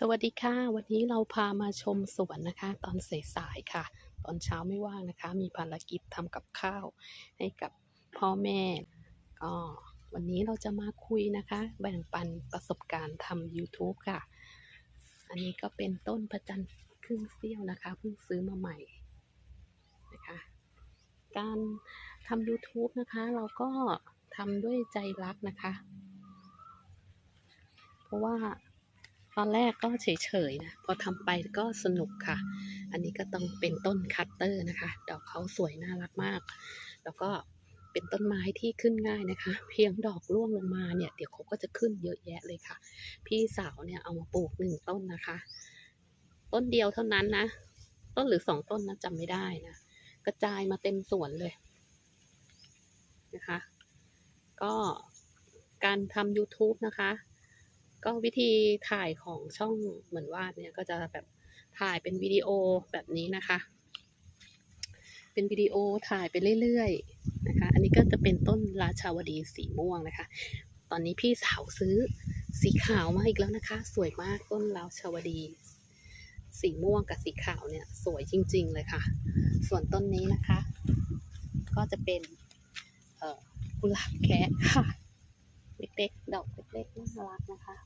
สวัสดีค่ะ วันนี้เราพามาชมสวนนะคะ ตอนสายๆค่ะ ตอนเช้าไม่ว่างนะคะ มีภารกิจทำกับข้าว ให้กับพ่อแม่ก็วันนี้เราจะมาคุยนะคะ แบ่งปันประสบการณ์ทำ YouTube ค่ะ อันนี้ก็เป็นต้นประจันครึ่งเสี้ยวนะคะเพิ่งซื้อมาใหม่นะคะ การทำ YouTube นะคะ เราก็ทำด้วยใจรักนะคะ เพราะว่า ตอนแรกก็เฉยๆนะ พอทำไปก็สนุกค่ะ อันนี้ก็ต้องเป็นต้นคัตเตอร์นะคะ ดอกเขาสวยน่ารักมาก แล้วก็เป็นต้นไม้ที่ขึ้นง่ายนะคะ เพียงดอกร่วงลงมาเนี่ย เดี๋ยวเขาก็จะขึ้นเยอะแยะเลยค่ะ พี่สาวเนี่ยเอามาปลูกหนึ่งต้นนะคะ ต้นเดียวเท่านั้นนะ ต้นหรือสองต้นนะจำไม่ได้นะ กระจายมาเต็มสวนเลยนะคะ ก็การทำ YouTube นะคะ ก็วิธีถ่ายของช่องเหมือนวาดเนี่ยก็จะแบบถ่ายเป็นวิดีโอแบบนี้นะคะ เป็นวิดีโอถ่ายไปเรื่อยๆนะคะ อันนี้ก็จะเป็นต้นราชาวดีสีม่วงนะคะ ตอนนี้พี่สาวซื้อสีขาวมาอีกแล้วนะคะ สวยมากต้นราชาวดี สีม่วงกับสีขาวเนี่ยสวยจริง ๆ เลยค่ะ ส่วนต้นนี้นะคะ ก็จะเป็นกุหลาบแคะค่ะ เล็กๆดอกเล็กๆน่ารักนะคะ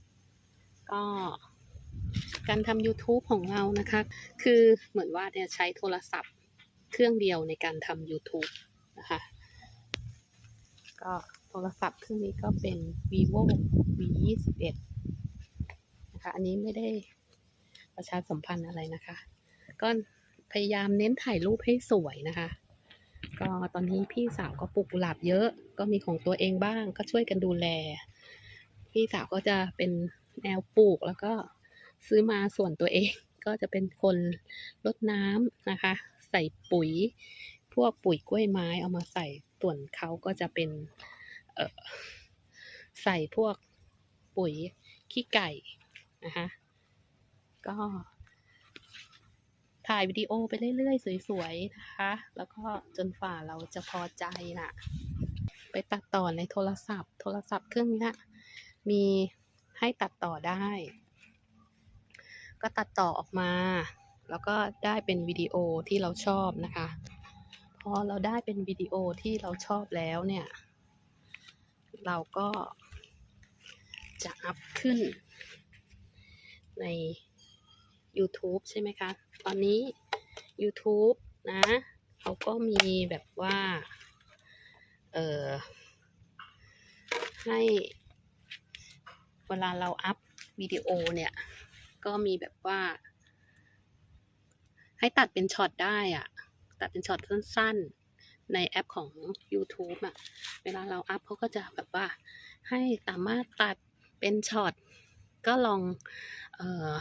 ก็การทำ YouTube ของเรานะคะ คือเหมือนว่าเนี่ยใช้โทรศัพท์เครื่องเดียวในการทำ YouTube นะคะ ก็โทรศัพท์เครื่องนี้ก็เป็น vivo v 2 1นะคะ อันนี้ไม่ได้ประชาสัมพันธ์อะไรนะคะ ก็พยายามเน้นถ่ายรูปให้สวยนะคะ ก็ตอนนี้พี่สาวก็ปลูกกุหลาบเยอะ ก็มีของตัวเองบ้าง ก็ช่วยกันดูแล พี่สาวก็จะเป็นแนวปลูกแล้วก็ซื้อมาส่วนตัวเอง ก็จะเป็นคนรดน้ำนะคะ ใส่ปุ๋ย พวกปุ๋ยกล้วยไม้เอามาใส่ส่วนเขาก็จะเป็นใส่พวกปุ๋ยขี้ไก่นะคะก็ถ่ายวิดีโอไปเรื่อยๆ สวยๆ นะคะ แล้วก็จนฝ่าเราจะพอใจน่ะ ไปตัดต่อในโทรศัพท์ โทรศัพท์เครื่องนี้ มีให้ตัดต่อได้ ก็ตัดต่อออกมา แล้วก็ได้เป็นวิดีโอที่เราชอบนะคะ พอเราได้เป็นวิดีโอที่เราชอบแล้วเนี่ย เราก็จะอัพขึ้นใน YouTube ใช่ไหมคะ ตอนนี้ YouTube นะเขาก็มีแบบว่า เออให้ เวลาเราอัพวิดีโอเนี่ย ก็มีแบบว่า ให้ตัดเป็นช็อตได้อะตัดเป็นช็อตสั้นๆ ในแอปของ YouTube อะเวลาเราอัพเขาก็จะแบบว่า ให้สามารถตัดเป็นช็อตก็ลองเอ่อ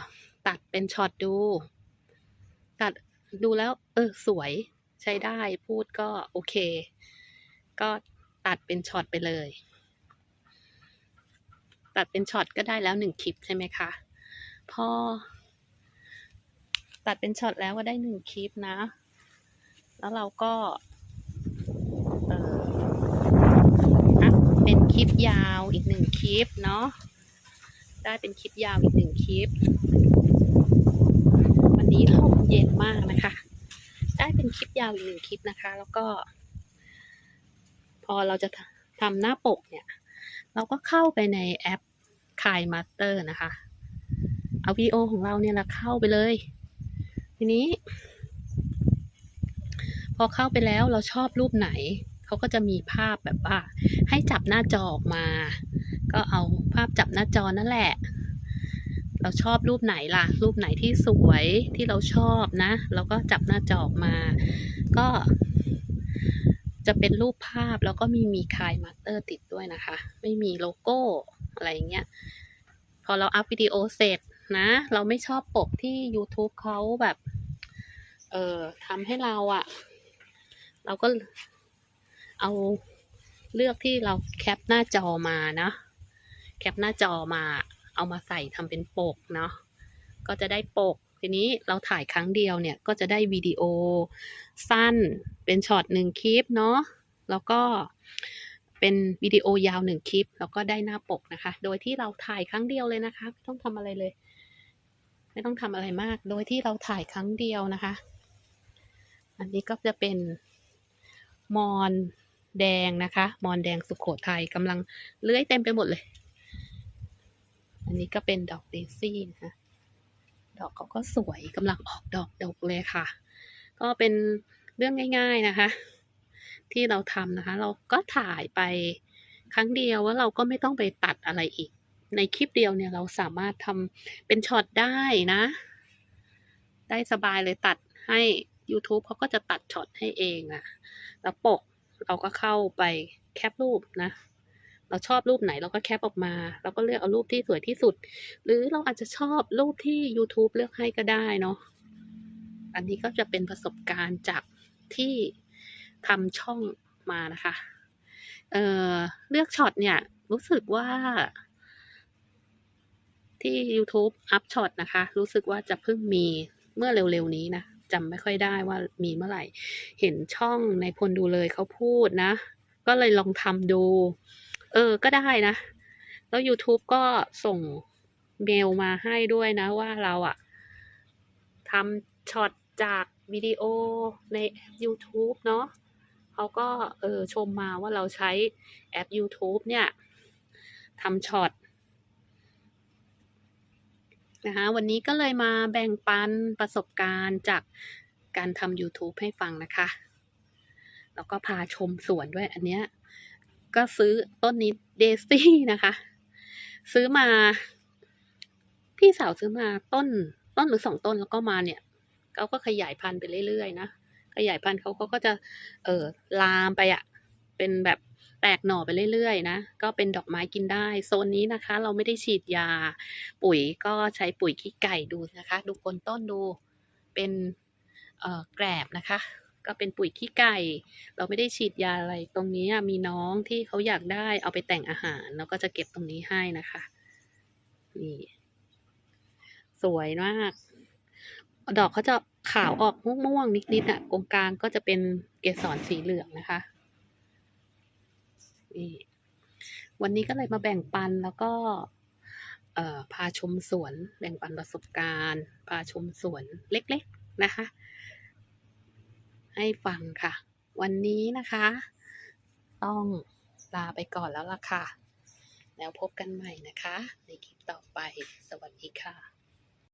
ตัดเป็นช็อตดู ตัดดูแล้ว เออ สวยใช้ได้พูดก็โอเค ก็ตัดเป็นช็อตไปเลย ตัดเป็นช็อตก็ได้แล้วหนึ่งคลิปใช่ไหมคะ พอ ตัดเป็นช็อตแล้วก็ได้หนึ่งคลิปนะ แล้วเราก็เอ่อเป็นคลิปยาวอีกหนึ่งคลิปเนาะ ได้เป็นคลิปยาวอีกหนึ่งคลิป วันนี้ลมเย็นมากนะคะ ได้เป็นคลิปยาวอีกหนึ่งคลิปนะคะ แล้วก็ พอเราจะทำหน้าปกเนี่ย เราก็เข้าไปในแอป k a i Master นะคะ เอาวีโอของเราเนี่ยแหละเข้าไปเลย ทีนี้ พอเข้าไปแล้วเราชอบรูปไหน เขาก็จะมีภาพแบบว่า ให้จับหน้าจอออกมา ก็เอาภาพจับหน้าจอนั่นแหละ เราชอบรูปไหนล่ะ รูปไหนที่สวยที่เราชอบนะ เราก็จับหน้าจอออกมา ก็ จะเป็นรูปภาพแล้วก็มีมีคายมาสเตอร์ติดด้วยนะคะ ไม่มีโลโก้อะไรอย่างเงี้ย พอเราอัพวิดีโอเสร็จนะ เราไม่ชอบปกที่ YouTube เขาแบบ เอ่อทำให้เราอะเราก็เอาเลือกที่เราแคปหน้าจอมานะ แคปหน้าจอมา เอามาใส่ทำเป็นปกเนาะก็จะได้ปก ทีนี้เราถ่ายครั้งเดียวเนี่ยก็จะได้วิดีโอสั้นเป็นช็อตหนึ่งคลิปเนาะแล้วก็เป็นวิดีโอยาวหนึ่งคลิป แล้วก็ได้หน้าปกนะคะ โดยที่เราถ่ายครั้งเดียวเลยนะคะไม่ต้องทำอะไรเลย ไม่ต้องทำอะไรมาก โดยที่เราถ่ายครั้งเดียวนะคะ อันนี้ก็จะเป็นมอนแดงนะคะ มอนแดงสุขโขทัยกำลังเลื้อยเต็มไปหมดเลย อันนี้ก็เป็นดอกเดซี่นะคะ ดอกเขาก็สวยกำลังออกดอกดกเลยค่ะ ก็เป็นเรื่องง่าย ๆนะคะ ที่เราทำนะคะ เราก็ถ่ายไปครั้งเดียวว่าเราก็ไม่ต้องไปตัดอะไรอีก ในคลิปเดียวเนี่ยเราสามารถทำเป็นช็อตได้นะ ได้สบายเลยตัดให้ YouTube เขาก็จะตัดช็อตให้เองนะแล้วปกเราก็เข้าไปแคปรูปนะ เราชอบรูปไหนเราก็แคปออกมา เราก็เลือกเอารูปที่สวยที่สุด หรือเราอาจจะชอบรูปที่ YouTube เลือกให้ก็ได้เนาะอันนี้ก็จะเป็นประสบการณ์จากที่ทำช่องมานะคะเอ่อเลือกช็อตเนี่ย รู้สึกว่า ที่ YouTube อัพช็อตนะคะ รู้สึกว่าจะเพิ่งมีเมื่อเร็วๆนี้นะจำไม่ค่อยได้ว่ามีเมื่อไหร่ เห็นช่องในพลดูเลยเขาพูดนะ ก็เลยลองทำดู เออ ก็ได้นะ แล้ว YouTube ก็ส่งเมลมาให้ด้วยนะว่าเราอะทำช็อตจากวิดีโอใน YouTube เนาะเขาก็เออชมมาว่าเราใช้แอป YouTube เนี่ยทำช็อตนะคะวันนี้ก็เลยมาแบ่งปันประสบการณ์จากการทำ YouTube ให้ฟังนะคะ แล้วก็พาชมสวนด้วยอันเนี้ย ก็ซื้อต้นนี้เดซี่นะคะ ซื้อมา พี่สาวซื้อมาต้น ต้นหรือสองต้นแล้วก็มาเนี่ยเขาก็ขยายพันธุ์ไปเรื่อยๆนะขยายพันธุ์เขาเขาก็จะ เออลามไปอะเป็นแบบแตกหน่อไปเรื่อยๆนะ ก็เป็นดอกไม้กินได้ โซนนี้นะคะ เราไม่ได้ฉีดยา ปุ๋ยก็ใช้ปุ๋ยขี้ไก่ดูนะคะ ดูคนต้นดู เป็นเอ่อแกลบนะคะ ก็เป็นปุ๋ยขี้ไก่ เราไม่ได้ฉีดยาอะไร ตรงนี้มีน้องที่เขาอยากได้เอาไปแต่งอาหาร แล้วก็จะเก็บตรงนี้ให้นะคะ นี่ สวยมาก ดอกเขาจะขาวออกม่วงๆนิดๆอะตรงกลางก็จะเป็นเกสรสีเหลืองนะคะ นี่ วันนี้ก็เลยมาแบ่งปันแล้วก็พาชมสวน แบ่งปันประสบการณ์ พาชมสวนเล็ก ๆ นะคะ ให้ฟังค่ะ วันนี้นะคะ ต้องลาไปก่อนแล้วล่ะค่ะ แล้วพบกันใหม่นะคะ ในคลิปต่อไป สวัสดีค่ะ